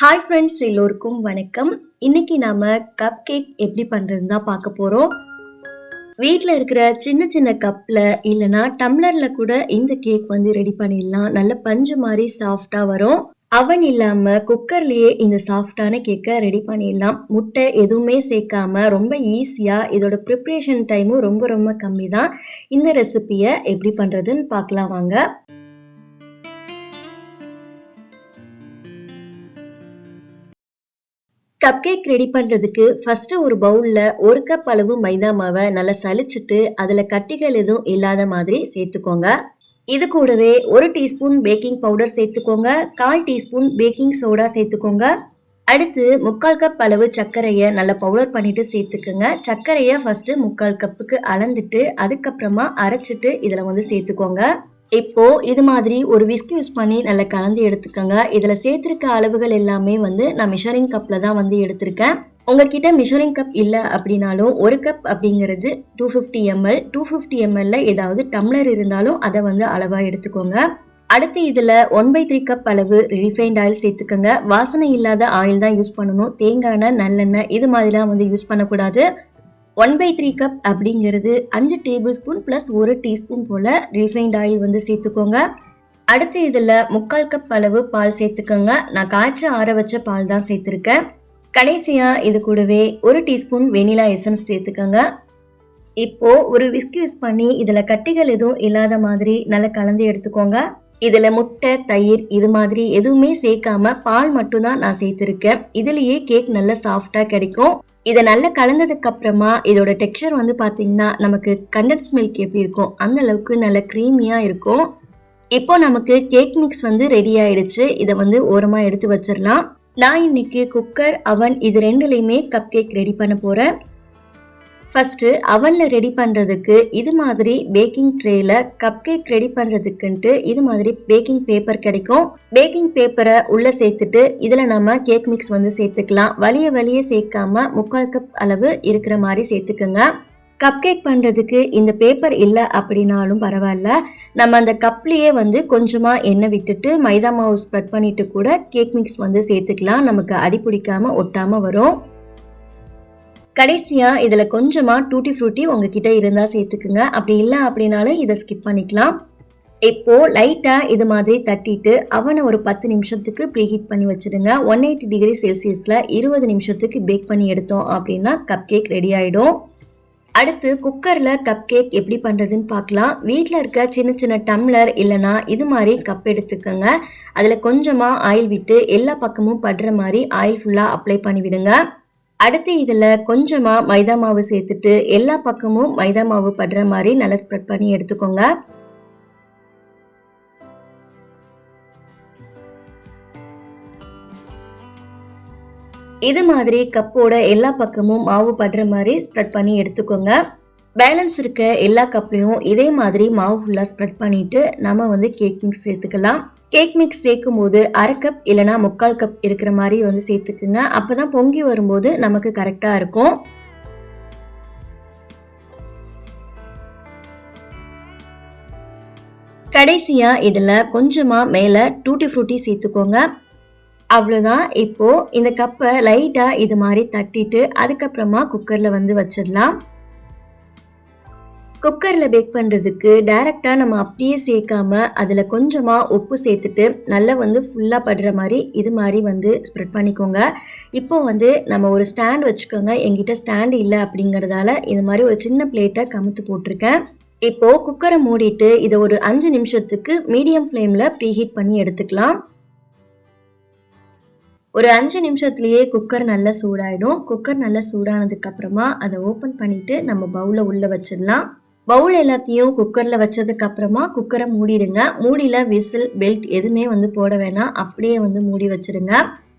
Hi friends எல்லோருக்கும் வணக்கம். இன்னைக்கு நாம கப் கேக் எப்படி பண்றதுன்னு தான் பார்க்க போறோம். வீட்டில் இருக்கிற சின்ன சின்ன கப்பில் இல்லைனா டம்ளரில் கூட இந்த கேக் வந்து ரெடி பண்ணிடலாம். நல்ல பஞ்சு மாதிரி சாஃப்டாக வரும். அவன் இல்லாமல் குக்கர்லேயே இந்த சாஃப்டான கேக்கை ரெடி பண்ணிடலாம். முட்டை எதுவுமே சேர்க்காம ரொம்ப ஈஸியாக இதோட ப்ரிப்ரேஷன் டைமும் ரொம்ப ரொம்ப கம்மி தான் இந்த ரெசிபியை எப்படி பண்ணுறதுன்னு பார்க்கலாம் வாங்க. கப் கேக் ரெடி பண்ணுறதுக்கு ஃபஸ்ட்டு ஒரு பவுலில் ஒரு கப் அளவு மைதா மாவை நல்லா சலிச்சிட்டு அதில் கட்டிகள் எதுவும் இல்லாத மாதிரி சேர்த்துக்கோங்க. இது கூடவே ஒரு டீஸ்பூன் பேக்கிங் பவுடர் சேர்த்துக்கோங்க. கால் டீஸ்பூன் பேக்கிங் சோடா சேர்த்துக்கோங்க. அடுத்து முக்கால் கப் அளவு சர்க்கரையை நல்லா பவுடர் பண்ணிட்டு சேர்த்துக்கோங்க. சர்க்கரையை ஃபஸ்ட்டு முக்கால் கப்புக்கு அளந்துட்டு அதுக்கப்புறமா அரைச்சிட்டு இதில் வந்து சேர்த்துக்கோங்க. இப்போ இது மாதிரி ஒரு விஸ்க் யூஸ் பண்ணி நல்லா கலந்து எடுத்துக்கோங்க. இதில் சேர்த்துருக்க அளவுகள் எல்லாமே வந்து நான் மிஷரிங் கப்பில் தான் வந்து எடுத்திருக்கேன். உங்ககிட்ட மிஷரிங் கப் இல்லை அப்படின்னாலும் ஒரு கப் அப்படிங்கிறது two fifty ML two fifty எம்எல்ல ஏதாவது டம்ளர் இருந்தாலும் அதை வந்து அளவாக எடுத்துக்கோங்க. அடுத்து இதில் ஒன் பை த்ரீ கப் அளவு ரிஃபைண்ட் ஆயில் சேர்த்துக்கோங்க. வாசனை இல்லாத ஆயில் தான் யூஸ் பண்ணணும். தேங்காய் எண்ணெய் நல்லெண்ணெய் இது மாதிரிலாம் வந்து யூஸ் பண்ணக்கூடாது. ஒன் பை த்ரீ கப் அப்படிங்கிறது அஞ்சு டேபிள் ஸ்பூன் ப்ளஸ் ஒரு டீஸ்பூன் போல் ரீஃபைண்ட் ஆயில் வந்து சேர்த்துக்கோங்க. அடுத்து இதில் முக்கால் கப் அளவு பால் சேர்த்துக்கோங்க. நான் காய்ச்சி ஆற வச்ச பால் தான் சேர்த்துருக்கேன். கடைசியாக இது கூடவே ஒரு டீஸ்பூன் வெனிலா எசன்ஸ் சேர்த்துக்கோங்க. இப்போ ஒரு விஸ்க் யூஸ் பண்ணி இதில் கட்டிகள் எதுவும் இல்லாத மாதிரி நல்லா கலந்து எடுத்துக்கோங்க. இதில் முட்டை தயிர் இது மாதிரி எதுவுமே சேர்க்காம பால் மட்டும்தான் நான் சேர்த்துருக்கேன். இதுலேயே கேக் நல்ல சாஃப்டாக கிடைக்கும். இதை நல்லா கலந்ததுக்கு அப்புறமா இதோட டெக்ஸ்சர் வந்து பார்த்தீங்கன்னா நமக்கு கண்டன்ஸ் மில்க் எப்படி இருக்கும்? அந்த அளவுக்கு நல்ல க்ரீமியாக இருக்கும். இப்போ நமக்கு கேக் மிக்ஸ் வந்து ரெடி ஆயிடுச்சு. இதை வந்து ஓரமாக எடுத்து வச்சிடலாம். நான் இன்னைக்கு குக்கர் அவன் இது ரெண்டுலேயுமே கப் கேக் ரெடி பண்ண போகிறேன் ஃபஸ்ட்டு அவனில் ரெடி பண்ணுறதுக்கு இது மாதிரி பேக்கிங் ட்ரேயில் கப் கேக் ரெடி பண்ணுறதுக்குன்ட்டு இது மாதிரி பேக்கிங் பேப்பர் கிடைக்கும். பேக்கிங் பேப்பரை உள்ளே சேர்த்துட்டு இதில் நம்ம கேக் மிக்ஸ் வந்து சேர்த்துக்கலாம். வலிய வலிய சேர்க்காம முக்கால் கப் அளவு இருக்கிற மாதிரி சேர்த்துக்குங்க. கப் கேக் பண்ணுறதுக்கு இந்த பேப்பர் இல்லை அப்படின்னாலும் பரவாயில்ல. நம்ம அந்த கப்லேயே வந்து கொஞ்சமாக எண்ணெய் விட்டுட்டு மைதா மாவு ஸ்ப்ரெட் பண்ணிட்டு கூட கேக் மிக்ஸ் வந்து சேர்த்துக்கலாம். நமக்கு அடி பிடிக்காமல் ஒட்டாமல் வரும். கடைசியாக இதில் கொஞ்சமாக டூட்டி ஃப்ரூட்டி உங்ககிட்ட இருந்தால் சேர்த்துக்குங்க. அப்படி இல்லை அப்படின்னாலும் இதை ஸ்கிப் பண்ணிக்கலாம். இப்போது லைட்டாக இது மாதிரி தட்டிட்டு அவனை ஒரு பத்து நிமிஷத்துக்கு ப்ரீஹீட் பண்ணி வச்சுடுங்க. ஒன் எயிட்டி டிகிரி செல்சியஸில் இருபது நிமிஷத்துக்கு பேக் பண்ணி எடுத்தோம் அப்படின்னா கப் கேக் ரெடி ஆகிடும் அடுத்து குக்கரில் கப் கேக் எப்படி பண்ணுறதுன்னு பார்க்கலாம். வீட்டில் இருக்க சின்ன சின்ன டம்ளர் இல்லைனா இது மாதிரி கப் எடுத்துக்கோங்க. அதில் கொஞ்சமாக ஆயில் விட்டு எல்லா பக்கமும் படுற மாதிரி ஆயில் ஃபுல்லாக அப்ளை பண்ணிவிடுங்க. அடுத்து இதில் கொஞ்சமாக மைதா மாவு சேர்த்துட்டு எல்லா பக்கமும் மைதா மாவு படுற மாதிரி நல்லா ஸ்ப்ரெட் பண்ணி எடுத்துக்கோங்க. இது மாதிரி கப்போட எல்லா பக்கமும் மாவு படுற மாதிரி ஸ்ப்ரெட் பண்ணி எடுத்துக்கோங்க. பேலன்ஸ் இருக்க எல்லா கப்லையும் இதே மாதிரி மாவு ஃபுல்லாக ஸ்ப்ரெட் பண்ணிவிட்டு நம்ம வந்து கேக் மிக்ஸ் சேர்த்துக்கலாம். கேக் மிக்ஸ் சேர்க்கும் போது அரை கப் இல்லைனா முக்கால் கப் இருக்கிற மாதிரி வந்து சேர்த்துக்குங்க. அப்போ தான் பொங்கி வரும்போது நமக்கு கரெக்டாக இருக்கும். கடைசியாக இதில் கொஞ்சமாக மேலே டூட்டி ஃப்ரூட்டி சேர்த்துக்கோங்க. அவ்வளோதான் இப்போது இந்த கப்பை லைட்டாக இது மாதிரி தட்டிட்டு அதுக்கப்புறமா குக்கரில் வந்து வச்சிடலாம். குக்கரில் பேக் பண்ணுறதுக்கு டைரெக்டாக நம்ம அப்படியே சேர்க்காம அதில் கொஞ்சமாக உப்பு சேர்த்துட்டு நல்லா வந்து ஃபுல்லாக படுற மாதிரி இது மாதிரி வந்து ஸ்ப்ரெட் பண்ணிக்கோங்க. இப்போ வந்து நம்ம ஒரு ஸ்டாண்ட் வச்சுக்கோங்க. எங்கிட்ட ஸ்டாண்ட் இல்லை அப்படிங்கிறதால இது மாதிரி ஒரு சின்ன பிளேட்டை கமுத்து போட்டிருக்கேன். இப்போது குக்கரை மூடிட்டு இதை ஒரு அஞ்சு நிமிஷத்துக்கு மீடியம் ஃப்ளேமில் ப்ரீஹீட் பண்ணி எடுத்துக்கலாம். ஒரு அஞ்சு நிமிஷத்துலேயே குக்கர் நல்லா சூடாயிடும். குக்கர் நல்லா சூடானதுக்கப்புறமா அதை ஓப்பன் பண்ணிவிட்டு நம்ம பவுலில் உள்ளே வச்சிடலாம். பவுல் எல்லாத்தையும் குக்கரில் வச்சதுக்கு அப்புறமா குக்கரை மூடிடுங்க. மூடியில் விசில் பெல்ட் எதுவுமே வந்து போட வேணாம். அப்படியே வந்து மூடி வச்சிருங்க.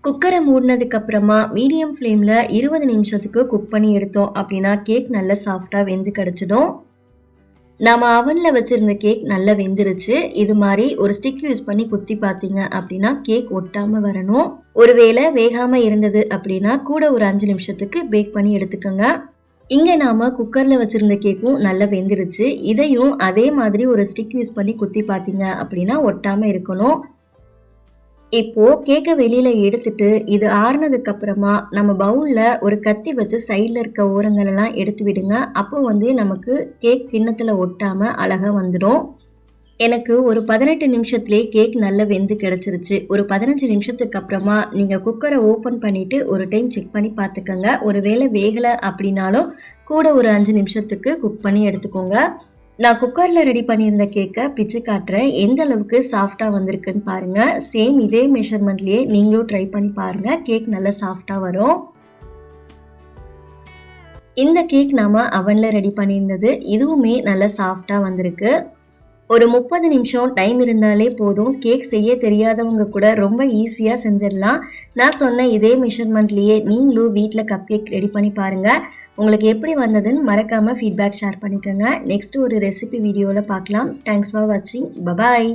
குக்கரை மூடினதுக்கு அப்புறமா மீடியம் ஃப்ளேமில் இருபது நிமிஷத்துக்கு குக் பண்ணி எடுத்தோம் அப்படின்னா கேக் நல்லா சாஃப்டாக வெந்து கிடச்சிடும். நம்ம அவனில் வச்சுருந்த கேக் நல்லா வெந்துருச்சு. இது மாதிரி ஒரு ஸ்டிக் யூஸ் பண்ணி குத்தி பார்த்தீங்க அப்படின்னா கேக் ஒட்டாமல் வரணும். ஒருவேளை வேகாமல் இருந்தது அப்படின்னா கூட ஒரு அஞ்சு நிமிஷத்துக்கு பேக் பண்ணி எடுத்துக்கோங்க. இங்கே நாம் குக்கரில் வச்சுருந்த கேக்கும் நல்லா வெந்துருச்சு. இதையும் அதே மாதிரி ஒரு ஸ்டிக் யூஸ் பண்ணி குத்தி பார்த்தீங்க அப்படின்னா ஒட்டாமல் இருக்கணும். இப்போது கேக்கை வெளியில் எடுத்துட்டு இது ஆறுனதுக்கப்புறமா நம்ம பவுலில் ஒரு கத்தி வச்சு சைடில் இருக்க ஓரங்களெல்லாம் எடுத்து விடுங்க. அப்போ வந்து நமக்கு கேக் கிண்ணத்தில் ஒட்டாமல் அழகாக வந்துடும். எனக்கு ஒரு பதினெட்டு நிமிஷத்துலேயே கேக் நல்லா வெந்து கிடச்சிருச்சு. ஒரு பதினஞ்சு நிமிஷத்துக்கு அப்புறமா நீங்கள் குக்கரை ஓப்பன் பண்ணிவிட்டு ஒரு டைம் செக் பண்ணி பார்த்துக்கோங்க. ஒரு வேளை வேகலை அப்படின்னாலும் கூட ஒரு அஞ்சு நிமிஷத்துக்கு குக் பண்ணி எடுத்துக்கோங்க. நான் குக்கரில் ரெடி பண்ணியிருந்த கேக்கை பிச்சு காட்டுறேன். எந்த அளவுக்கு சாஃப்டாக வந்திருக்குன்னு பாருங்கள் சேம் இதே மெஷர்மெண்ட்லேயே நீங்களும் ட்ரை பண்ணி பாருங்கள் கேக் நல்லா சாஃப்டாக வரும். இந்த கேக் நாம் அவனில் ரெடி பண்ணியிருந்தது. இதுவுமே நல்லா சாஃப்டாக வந்திருக்கு. ஒரு முப்பது நிமிஷம் டைம் இருந்தாலே போதும். கேக் செய்ய தெரியாதவங்க கூட ரொம்ப ஈஸியாக செஞ்சிடலாம். நான் சொன்ன இதே மெஷர்மெண்ட்லேயே நீங்களும் வீட்டில் கப் கேக் ரெடி பண்ணி பாருங்கள் உங்களுக்கு எப்படி வந்ததுன்னு மறக்காமல் ஃபீட்பேக் ஷேர் பண்ணிக்கோங்க. நெக்ஸ்ட் ஒரு ரெசிபி வீடியோவில் பார்க்கலாம். தேங்க்ஸ் ஃபார் வாட்சிங் பபாய்